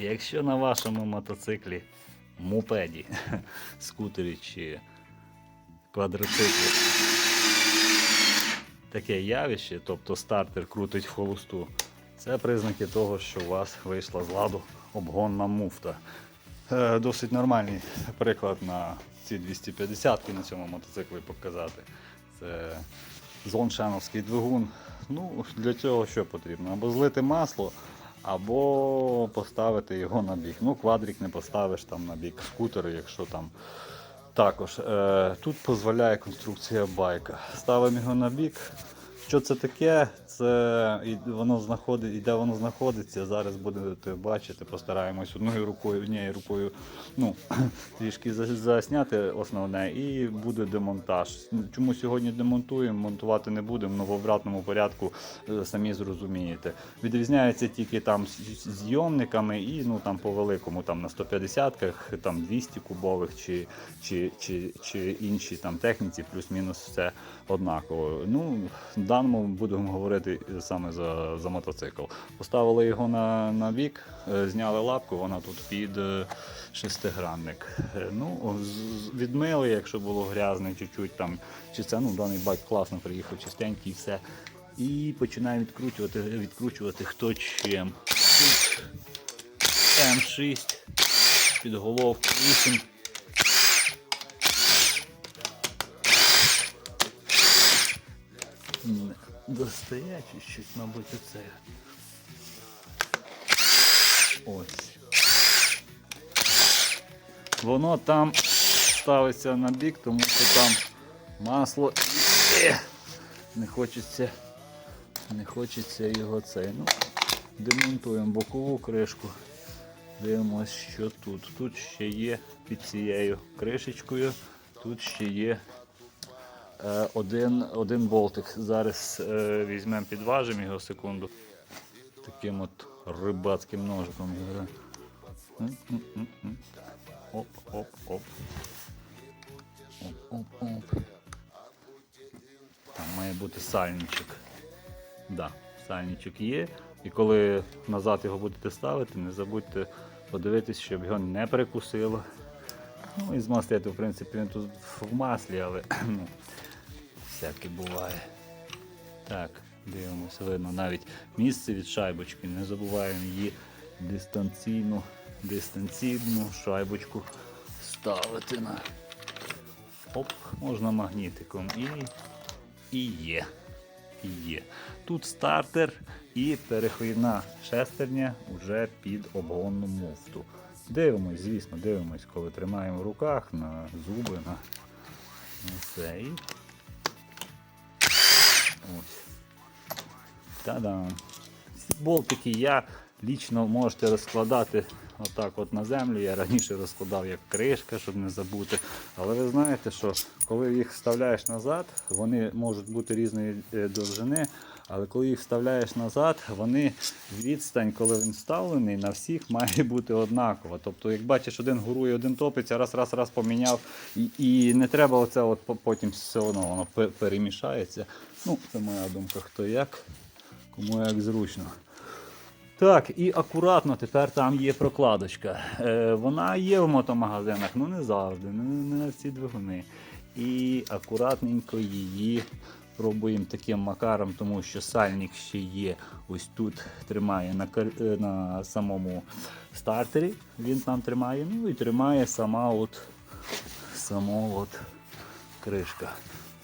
Якщо на вашому мотоциклі, мопеді, скутері чи квадроциклі таке явище, тобто стартер крутить холосту, це признаки того, що у вас вийшла з ладу обгонна муфта. Е, Досить нормальний приклад на ці 250 на цьому мотоциклі показати. Це зоншановський двигун. Ну, для цього що потрібно? Або злити масло, або поставити його на бік. Ну, квадрик не поставиш там на бік скутеру, якщо там. Також е, тут дозволяє конструкція байка. Ставимо його на бік. Що це таке? Це і воно знаходить, і де воно знаходиться. Зараз будете бачити, постараємось одною рукою, однією рукою ну, трішки засняти основне і буде демонтаж. Чому сьогодні демонтуємо, монтувати не будемо, але в обратному порядку е, самі зрозумієте. Відрізняється тільки там зйомниками і ну там по великому, там на 150-ках, там 200 кубових чи, чи, чи, чи іншій там техніці, плюс-мінус все однаково. Ну, в даному будемо говорити саме за, за мотоцикл. Поставили його на, на бік, е, зняли лапку, вона тут під е, шестигранник. Е, Ну, відмили, якщо було грязне, чуть-чуть там, чи це ну, даний байк класно приїхав, чистенький, все. І починаємо відкручувати, відкручувати хто чим. Тут М6, під головку 8. Не достає чуть-чуть, мабуть, оце. Ось. Воно там ставиться на бік, тому що там масло. Не хочеться, не хочеться його цей. Ну, демонтуємо бокову кришку. Дивимось, що тут. Тут ще є під цією кришечкою. Тут ще є один, один болтик. Зараз е, візьмемо, підважимо його секунду. Таким от рибацьким ножиком. його. М-м-м-м. Оп, оп, оп. Оп, оп, оп. Там має бути сальничок. Да, сальничок є. І коли назад його будете ставити, не забудьте подивитись, щоб його не перекусило. Ну і змастити, в принципі, він тут в маслі, але ну, всяке буває. Так, дивимося, видно навіть місце від шайбочки. Не забуваємо її дистанційну, дистанційну шайбочку ставити на. Оп, можна магнітиком. І, і є. І є. Тут стартер і перехідна шестерня вже під обгонну муфту. Дивимось, звісно, дивимось, коли тримаємо в руках на зуби, на, на це. І... Та-дам. Ці болтики я лічно можете розкладати отак от на землю. Я раніше розкладав як кришка, щоб не забути. Але ви знаєте, що коли їх вставляєш назад, вони можуть бути різної е, довжини. Але коли їх вставляєш назад, вони відстань, коли він вставлений, на всіх має бути однакова. Тобто, як бачиш, один гурує, один топиться, раз, раз, раз поміняв. І, і не треба оце от потім все одно воно перемішається. Ну, це моя думка, хто як, кому як зручно. Так, і акуратно тепер там є прокладочка. Е, вона є в мотомагазинах, ну не завжди, не, не на всі двигуни. І акуратненько її пробуємо таким макаром, тому що сальник ще є ось тут тримає на, е, на самому стартері. Він там тримає, ну і тримає сама от, сама от кришка.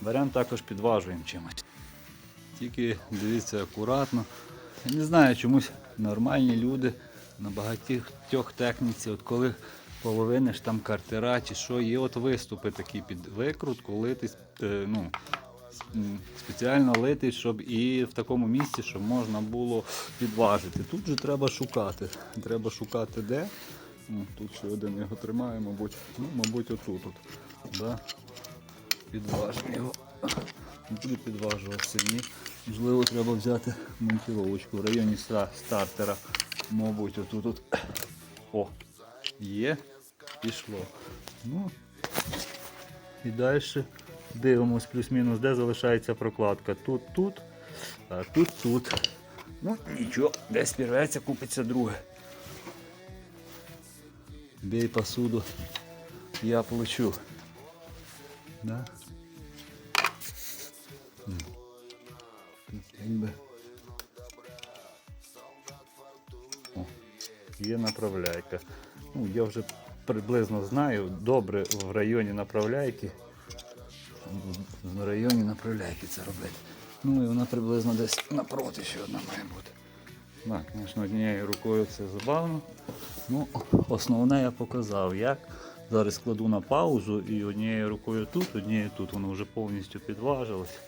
Беремо також підважуємо чимось. Тільки дивіться акуратно. Я не знаю, чомусь нормальні люди на багатьох техніці, от коли половиниш там картера чи що, є от виступи такі під викрутку, литий, е, ну, спеціально литий, щоб і в такому місці, щоб можна було підважити. Тут же треба шукати. Треба шукати де. Ну, тут ще один його тримає, мабуть. Ну, мабуть, отут. От. Да? Підважимо його. Буду підважувати сильні. Можливо, треба взяти монтировочку в районі стартера. Мабуть, отут. От. О, є, пішло. Ну, і далі дивимось плюс-мінус, де залишається прокладка. Тут, тут, а тут, тут. Ну, нічого, десь пірветься, купиться друге. Бей посуду, я плачу. Да? Якби. О, є направляйка. Ну, я вже приблизно знаю, добре в районі направляйки. В районі направляйки це робити. Ну і вона приблизно десь напроти ще одна має бути. Так, звісно, однією рукою це забавно. Ну, основне я показав, як. Зараз кладу на паузу і однією рукою тут, однією тут, воно вже повністю підважилось.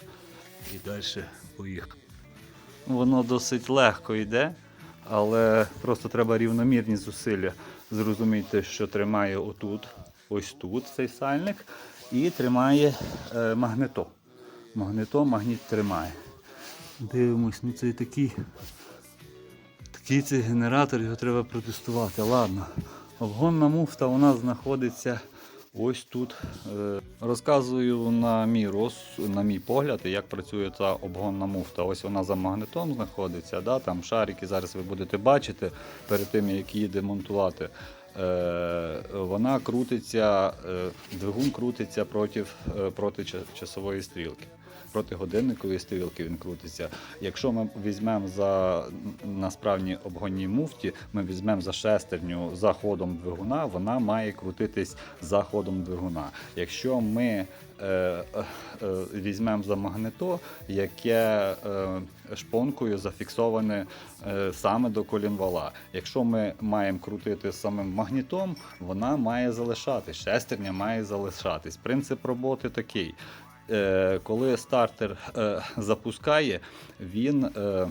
І далі поїхав. Воно досить легко йде, але просто треба рівномірні зусилля зрозуміти, що тримає отут, ось тут цей сальник, і тримає е, магнето. Магнето, магніт тримає. Дивимось, ну це такий, такий цей генератор, його треба протестувати. Ладно. Обгонна муфта у нас знаходиться ось тут. Е, Розказую на мій роз, на мій погляд, як працює ця обгонна муфта. Ось вона за магнитом знаходиться, да? там шарики зараз ви будете бачити перед тим, як її демонтувати. Е, вона крутиться, е, двигун крутиться проти, проти часової стрілки. Проти годинникової стрілки він крутиться. Якщо ми візьмемо за на справній обгонній муфті, ми візьмемо за шестерню за ходом двигуна, вона має крутитись за ходом двигуна. Якщо ми е, е, візьмемо за магнето, яке е, шпонкою зафіксоване е, саме до колінвала. Якщо ми маємо крутити самим магнітом, вона має залишатись, шестерня має залишатись. Принцип роботи такий. Е, коли стартер е, запускає, він е,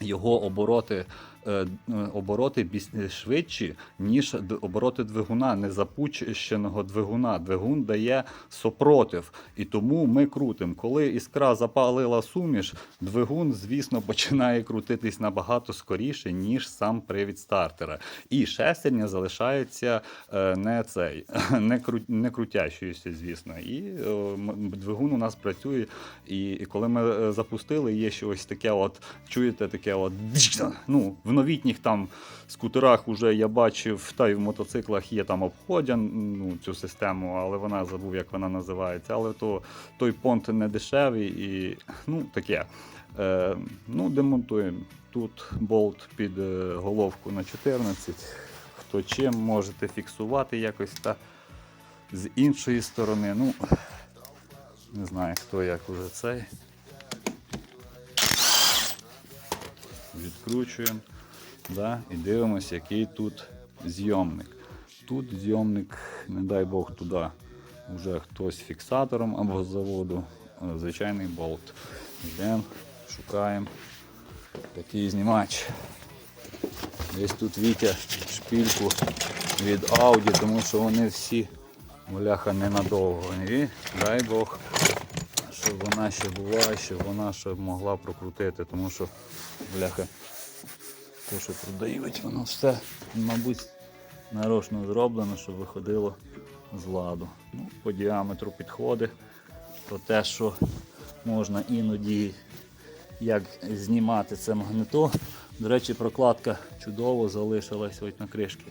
його обороти. Е, Обороти швидші, ніж обороти двигуна, незапущеного двигуна. Двигун дає супротив. І тому ми крутимо. Коли іскра запалила суміш, двигун, звісно, починає крутитись набагато скоріше, ніж сам привід стартера. І шестерня залишається е, не цей, не, кру, не крутящоюся, звісно. І е, двигун у нас працює. І, коли ми е, запустили, є ще ось таке, от чуєте, таке от ну, в новітніх там скутерах вже я бачив, та й в мотоциклах є там обходян ну, цю систему, але вона забув, як вона називається. Але то той понт не дешевий і ну таке. Е, ну, демонтуємо. Тут болт під е, головку на 14. Хто чим можете фіксувати якось та з іншої сторони. Ну, не знаю, хто як уже цей. Відкручуємо. Да, і дивимося, який тут зйомник. Тут зйомник, не дай Бог, туди вже хтось фіксатором або з заводу. Звичайний болт. Йдемо, шукаємо такий знімач. Десь тут Вітя шпільку від Audi, тому що вони всі бляха ненадовго. І дай Бог, щоб вона ще була, щоб вона ще могла прокрутити, тому що бляха, те, що продають, воно все, мабуть, нарочно зроблено, щоб виходило з ладу. Ну, по діаметру підходить, то те, що можна іноді як знімати це магнето. До речі, прокладка чудово залишилась ось на кришці.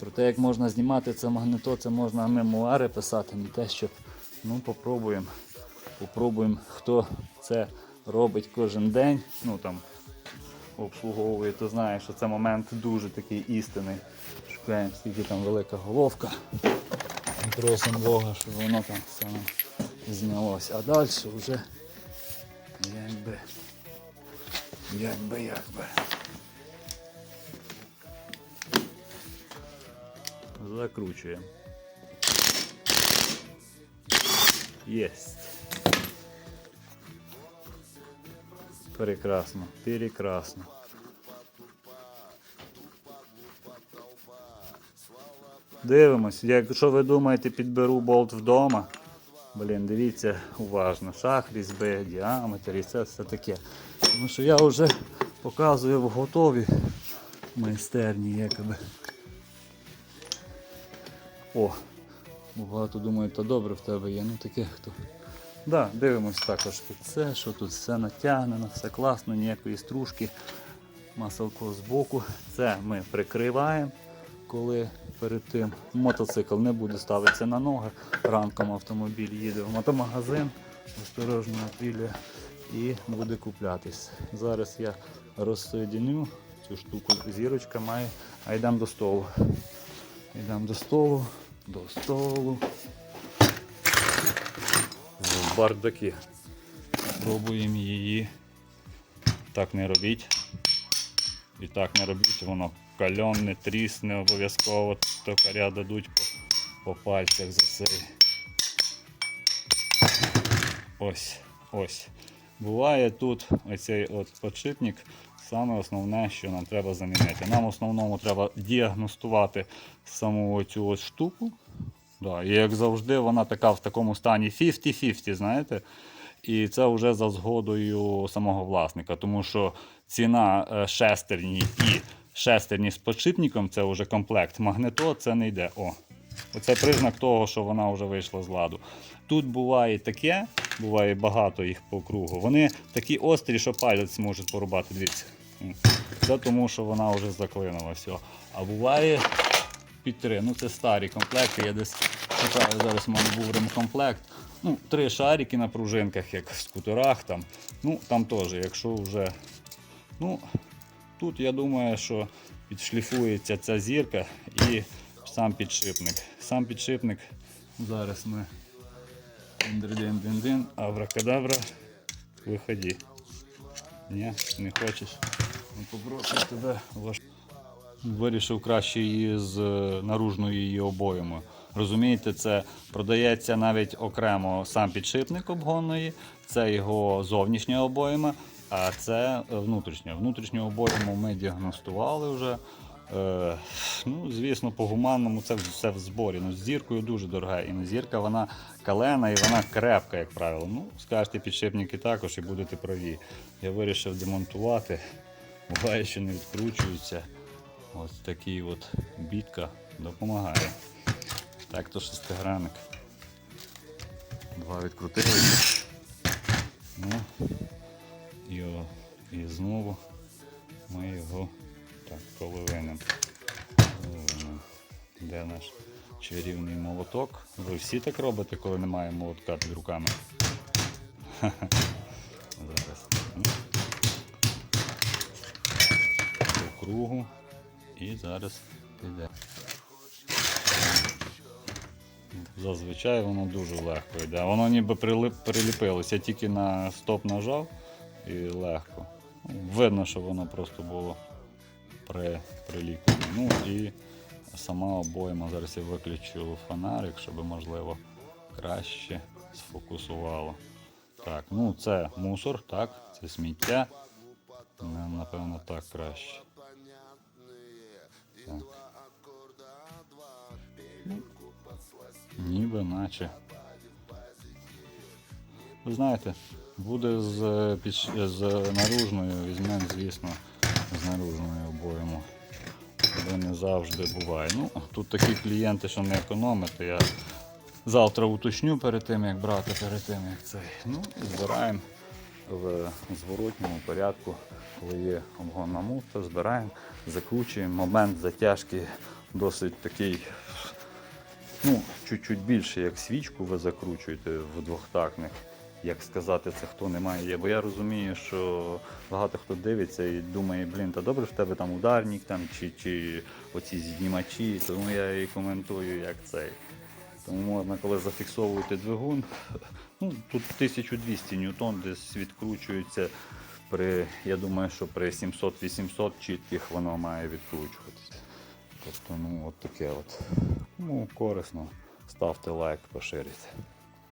Про те, як можна знімати це магнето, це можна мемуари писати, не те, що ну, попробуємо. Попробуємо, хто це робить кожен день. Ну там обслуговує, то знає, що це момент дуже такий істинний. Шукаємо, скільки там велика головка. Просимо Бога, щоб воно там нам знялося. А далі вже якби. Якби, якби. Закручуємо. Єсть. Прекрасно, прекрасно. Дивимось, якщо ви думаєте, підберу болт вдома. Блін, дивіться уважно. Шах, різьби, діаметр і це все таке. Тому що я вже показую в готові майстерні якоби. О, багато думають, то добре в тебе є. Ну таке хто. Да, дивимось також під це, що тут все натягнено, все класно, ніякої стружки, маселко з боку. Це ми прикриваємо, коли перед тим. Мотоцикл не буде ставитися на ноги. Ранком автомобіль їде в мотомагазин, осторожно напілює і буде куплятись. Зараз я розсоєдиню цю штуку. Зірочка має, а йдемо до столу. Йдемо до столу, до столу. В бардаки. Пробуємо її. Так не робіть. І так не робіть, воно кальонне, трісне обов'язково, токаря дадуть по, по пальцях за цей. Ось, ось. Буває тут оцей от подшипник, саме основне, що нам треба замінити. Нам в основному треба діагностувати саму цю ось штуку. Да, і як завжди, вона така в такому стані 50-50, знаєте. І це вже за згодою самого власника, тому що ціна е, шестерні і шестерні з подшипником це вже комплект. Магнето це не йде. О, Оце признак того, що вона вже вийшла з ладу. Тут буває таке, буває багато їх по кругу. Вони такі острі, що палець можуть порубати. Дивіться. Це тому, що вона вже заклинила все. А буває під три. Ну це старі комплекти. Я десь шукаю, зараз мене був ремкомплект. Ну, три шарики на пружинках, як в скутерах. Там. Ну, там теж, якщо вже. Ну, тут я думаю, що підшліфується ця зірка і сам підшипник. Сам підшипник. Зараз ми. Дин-дин-дин-дин, Авракадабра. Виходи. Ні, не хочеш. Ну, попрошу тебе ваш. Вирішив краще її з е, наружною її обоями. Розумієте, це продається навіть окремо сам підшипник обгонної, це його зовнішня обойма, а це е, внутрішня. Внутрішню обойму ми діагностували вже. Е, ну, звісно, по гуманному це все в зборі. Ну, з зіркою дуже дорога. І зірка вона калена і вона крепка, як правило. Ну, скажете підшипники також і будете праві. Я вирішив демонтувати. Буває, що не відкручується. Ось такий от бітка допомагає. Так, то шестигранник. Два відкрутили. Ну, і, і знову ми його так половинимо. Половинимо. Де наш чарівний молоток? Ви всі так робите, коли немає молотка під руками? Зараз. По кругу. І зараз піде. Зазвичай воно дуже легко йде. Воно ніби приліпилося. Я тільки на стоп нажав і легко. Видно, що воно просто було при, приліплено. Ну і сама обойма. Зараз я виключу фонарик, щоб можливо краще сфокусувало. Так, ну це мусор, так, це сміття. Напевно, так краще. Ніби наче. Ви знаєте, буде з, під- з наружною, візьмемо, звісно, з наружною обоємо. Бо не завжди буває. Ну, тут такі клієнти, що не економити. Я завтра уточню перед тим, як брати, перед тим, як цей. Ну, збираємо в зворотньому порядку, коли є обгонна муфта, збираємо, закручуємо. Момент затяжки досить такий, ну, чуть-чуть більше, як свічку ви закручуєте в двохтактних. Як сказати, це хто не має. Бо я розумію, що багато хто дивиться і думає, блін, та добре в тебе там ударник там, чи, чи оці знімачі, тому я і коментую, як цей. Тому можна, коли зафіксовуєте двигун, ну, тут 1200 ньютон десь відкручується. При, я думаю, що при 700-800 чітких воно має відкручуватися. Тобто, ну, от таке от. Ну, корисно. Ставте лайк, поширюйте.